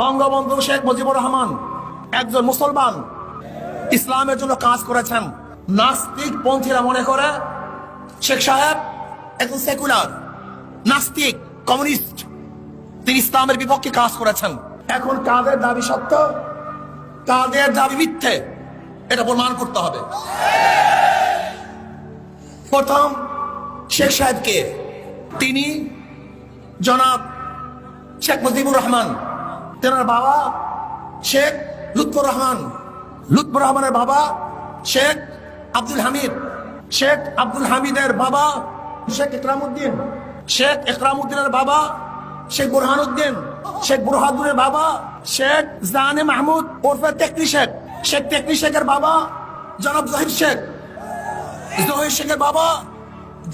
বঙ্গবন্ধু শেখ মুজিবুর রহমান একজন মুসলমান, ইসলামের জন্য কাজ করেছেন। নাস্তিক পন্থীরা মনে করে শেখ সাহেব একজন সেকুলার, নাস্তিক, কমিউনিস্ট। তিনি ইসলামের বিপক্ষে কাজ করেছেন। এখন কাদের দাবি সত্য? কাদের দাবি মিথ্যে? এটা প্রমাণ করতে হবে। প্রথম, শেখ সাহেবকে তিনি জনাব শেখ মুজিবুর রহমান তেনার বাবা শেখ লুৎফর রহমান। লুৎফর রহমানের বাবা শেখ আব্দুল হামিদ। শেখ আব্দুল হামিদের বাবা শেখ ইকরামউদ্দিন। শেখ ইকরামউদ্দিনের বাবা শেখ বুরহানুদ্দিন। শেখ বুরহানুদ্দিনের বাবা শেখ জাহানে মাহমুদ ওরফে তেকরি শেখ। শেখ তেকরি শেখের বাবা জনাব জহির শেখ। জহির শেখের বাবা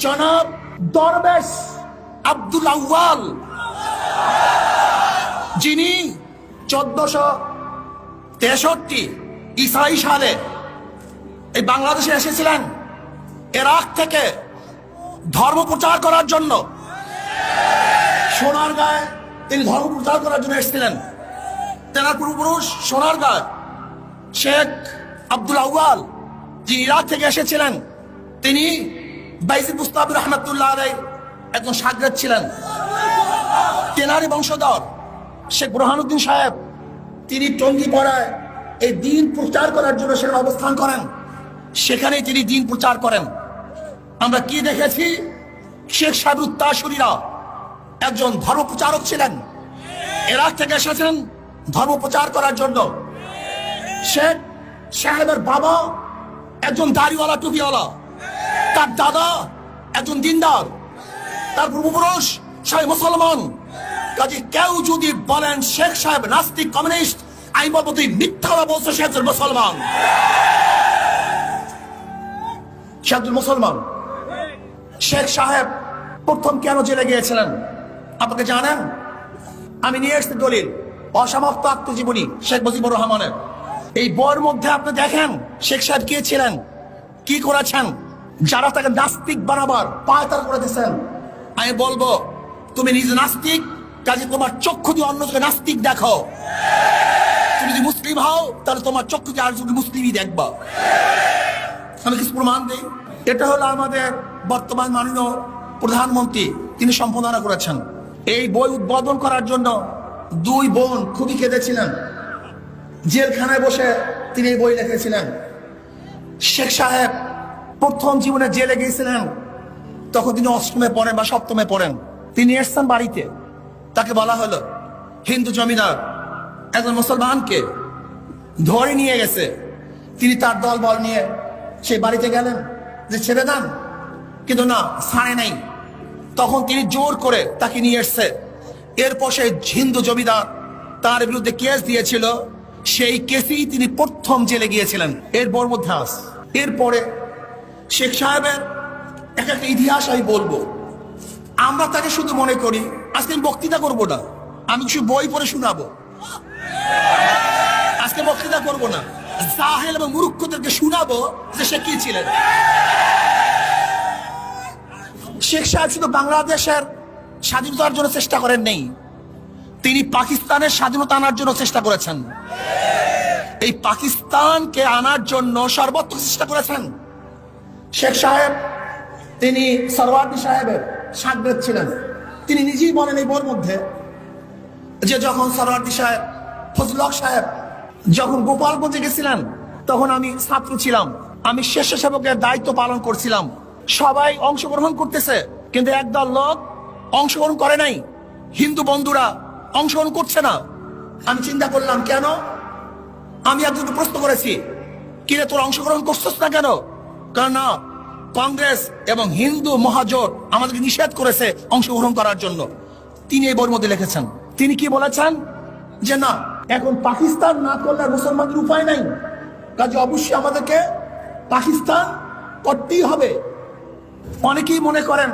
জনাব দরবেশ আব্দুল আউয়াল। যিনি চোদ্দশো তেষট্টি ইসাই সালে এই বাংলাদেশে এসেছিলেন এরাক থেকে ধর্ম প্রচার করার জন্য, সোনার গায়ে তিনি ধর্ম প্রচার করার জন্য এসেছিলেন। তেনার পূর্বপুরুষ সোনার গায়ে, শেখ আব্দুল আউয়াল যিনি ইরাক থেকে এসেছিলেন, তিনি বাইজিদ মুস্তাব রহমতুল্লাহ একজন সাগরেদ ছিলেন। তেনারি বংশধর শেখ বুরহানুদ্দিন সাহেব, তিনি টঙ্গিপাড়ায় এই দিন প্রচার করার জন্য সেখানে অবস্থান করেন। সেখানে তিনি দিন প্রচার করেন। আমরা কি দেখেছি? শেখ সাহেব উত্তাসুরীরা একজন ধর্ম প্রচারক ছিলেন। এরাক থেকে এসেছেন ধর্ম প্রচার করার জন্য। শেখ সাহেবের বাবা একজন দাড়িওয়ালা, টুপিওয়ালা। তার দাদা একজন দিনদার। তার পূর্বপুরুষ সবাই মুসলমান। কাজে কেউ যদি বলেন শেখ সাহেব নাস্তিক কমিউনিস্ট, আমি বলব তুই মিথ্যা কথা বলছো সে একজন মুসলমান। সে একজন মুসলমান, শেখ সাহেব প্রথম কেন জেলে গিয়েছিলেন? আপনাকে জানেন? আমি নিয়ে এসেছি দলিল, অসমাপ্ত আত্মজীবনী শেখ মুজিবুর রহমানের। এই বইয়ের মধ্যে আপনি দেখেন শেখ সাহেব কে ছিলেন, কি করেছেন, যারা তাকে নাস্তিক বানাবার পায়তার করে দিচ্ছেন আমি বলব, তুমি নিজে নাস্তিক কাজে তোমার চক্ষু দিয়ে অন্যকে নাস্তিক দেখো। তুমি যদি মুসলিম হও, তাহলে তোমার চক্ষু দিয়ে আর যদি মুসলিমই দেখবা। আমি কিছু প্রমাণ দিই। এটা হলো আমাদের বর্তমান মাননীয় প্রধানমন্ত্রী। তিনি সম্পাদনা করেছেন। এই বই উদ্বোধন করার জন্য দুই বোন খুবই কেঁদেছিলেন। জেলখানায় বসে তিনি এই বই লিখেছিলেন। শেখ সাহেব প্রথম জীবনে জেলে গিয়েছিলেন। তখন তিনি অষ্টমে পড়েন বা সপ্তমে পড়েন। তিনি এসছেন বাড়িতে। তাকে বলা হলো, হিন্দু জমিদার, একজন মুসলমানকে ধরে নিয়ে গেছে। তিনি তার দল বল নিয়ে সেই বাড়িতে গেলেন যে ছেড়ে দেন। কিন্তু না, ছাড়ে নাই। তখন তিনি জোর করে তাকে নিয়ে এসছে। এরপর সেই হিন্দু জমিদার তার বিরুদ্ধে কেস দিয়েছিল। সেই কেসেই তিনি প্রথম জেলে গিয়েছিলেন। মধ্যে আস। এরপরে শেখ সাহেবের এক একটা ইতিহাস আমি বলব। আমরা তাকে শুধু মনে করি আজকে আমি বক্তৃতা করব না। আমি কিছু বই পড়ে শোনাবো। আজকে বক্তৃতা করব না। জাহেল এবং মূর্খদেরকে শোনাবো যে সে কি ছিলেন। শেখ সাহেব শুধু বাংলাদেশের স্বাধীনতার জন্য চেষ্টা করেন নেই, তিনি পাকিস্তানের স্বাধীনতা আনার জন্য চেষ্টা করেছেন। এই পাকিস্তানকে আনার জন্য সর্বত্র চেষ্টা করেছেন। শেখ সাহেব, তিনি সরওয়ার্দি সাহেবের সাগরেদ ছিলেন। তিনি নিজেই বলেন এই বইয়ের মধ্যে যে যখন সরওয়ার্দি সাহেব ফজলক সাহেব যখন গোপালগঞ্জে গেছিলেন, তখন আমি ছাত্র ছিলাম। আমি স্বেচ্ছাসেবকের দায়িত্ব পালন করছিলাম। সবাই অংশগ্রহণ করতেছে, কিন্তু একদল লোক অংশগ্রহণ করে নাই। হিন্দু বন্ধুরা অংশগ্রহণ করছে না। আমি চিন্তা করলাম, কেন? আমি একজনকে প্রশ্ন করেছি, কিরে তোর অংশগ্রহণ করছিস না কেন? কারণ না কংগ্রেস এবং হিন্দু মহাজোট আমাদেরকে নিষেধ করেছে অংশগ্রহণ করার জন্য। তিনি এই বইয়ের মধ্যে লিখেছেন। তিনি কি বলেছেন? যে না, এখন পাকিস্তান না করলে মুসলমানদের উপায় নাই। কাজে অবশ্যই আমাদেরকে পাকিস্তান করতেই হবে। অনেকেই মনে করেন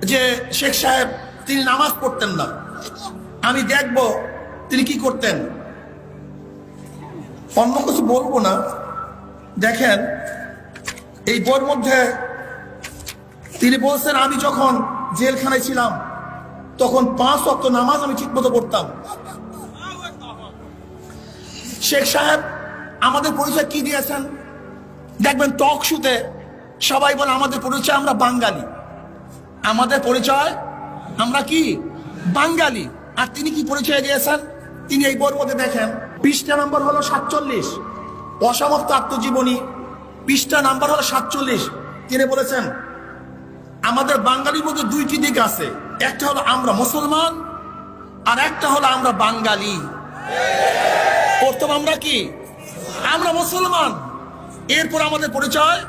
যে শেখ সাহেব, তিনি নামাজ পড়তেন না। আমি দেখব তিনি কি করতেন। অন্য কিছু বলব না। দেখেন এই বইয়ের মধ্যে তিনি বলছেন, আমি যখন জেলখানায় ছিলাম, তখন পাঁচ অক্ট নামাজ আমি ঠিক মতো পড়তাম। শেখ সাহেব, আমাদের পরিচয় কি দিয়েছেন? দেখবেন, টক শুতে সবাই বলে, আমাদের পরিচয় আমরা বাঙালি। আমাদের পরিচয় আমরা কি? বাঙালি। আর তিনি কি পরিচয় দিয়েছেন? তিনি এই বইয়ের মধ্যে দেখেন পৃষ্ঠা নম্বর হলো সাতচল্লিশ। অসমাপ্ত আত্মজীবনী পৃষ্ঠা নাম্বার হলো সাতচল্লিশ। তিনি বলেছেন, আমাদের বাঙালির মধ্যে দুইটি দিক আছে। একটা হলো আমরা মুসলমান, আর একটা হলো আমরা বাঙালি। প্রথম আমরা কি? আমরা মুসলমান। এরপর আমাদের পরিচয়,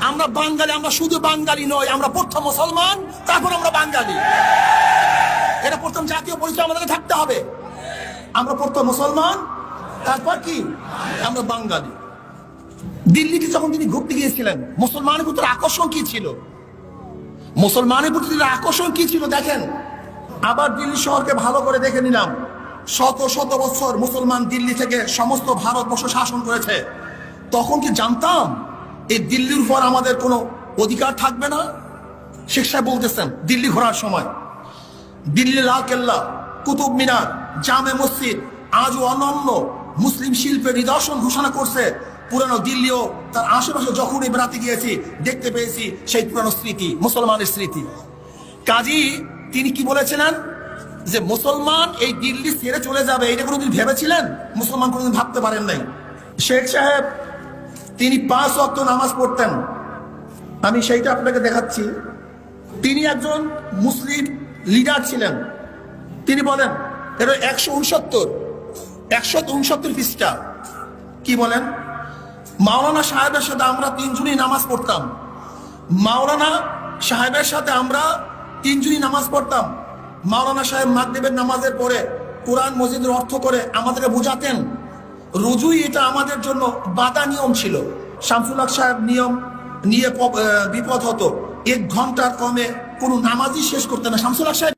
আমরা বাঙালি, আমরা শুধু বাঙালি নই আমরা প্রথম মুসলমান, তারপর আমরা বাঙালি। এটা প্রথম জাতীয় পরিচয় আমাদেরকে থাকতে হবে। আমরা প্রথম মুসলমান, তারপর কি? আমরা বাঙালি। দিল্লিতে যখন তিনি ঘুরতে গিয়েছিলেন, মুসলমানের প্রতি আকর্ষণ কি ছিল? মুসলমানের প্রতি আকর্ষণ কি ছিল দেখেন? আবার দিল্লি শহরকে ভালো করে দেখে নিলাম। শত শত বছর মুসলমান দিল্লি থেকে সমস্ত ভারতবর্ষ শাসন করেছে। তখন কি জানতাম, এই দিল্লির উপর আমাদের কোনো অধিকার থাকবে না? শেখ সাহেব বলতেছেন, দিল্লি ঘোরার সময়। দিল্লি লাল কেল্লা, কুতুব মিনার, জামে মসজিদ, আজও অনন্য মুসলিম শিল্পের নিদর্শন ঘোষণা করছে। পুরানো দিল্লিও তার আশেপাশে যখনই বেড়াতে গিয়েছি, দেখতে পেয়েছি সেই পুরানো স্মৃতি, মুসলমানের স্মৃতি। কাজী, তিনি কি বলেছিলেন? যে মুসলমান এই দিল্লি ছেড়ে চলে যাবে, এটা কোনোদিন ভেবেছিলেন? মুসলমান কোনোদিন ভাবতে পারেন নাই। শেখ সাহেব, তিনি পাঁচ অক্ট নামাজ পড়তেন। আমি সেইটা আপনাকে দেখাচ্ছি। তিনি একজন মুসলিম লিডার ছিলেন। তিনি বলেন, এটা একশো উনসত্তর একশো উনসত্তর পৃষ্ঠা। কি বলেন? মাওলানা সাহেবের সাথে আমরা তিনজনই নামাজ পড়তাম। মাওলানা সাহেবের সাথে আমরা তিনজনই নামাজ পড়তাম। মাওলানা সাহেব মাগরিবের নামাজের পরে কোরআন মসজিদের অর্থ করে আমাদেরকে বোঝাতেন। রুজুই এটা আমাদের জন্য বাধা নিয়ম ছিল। শামসুল হক সাহেব নিয়ম নিয়ে বিপদ হতো। এক ঘণ্টার কমে কোনো নামাজই শেষ করতে না। শামসুল হক সাহেব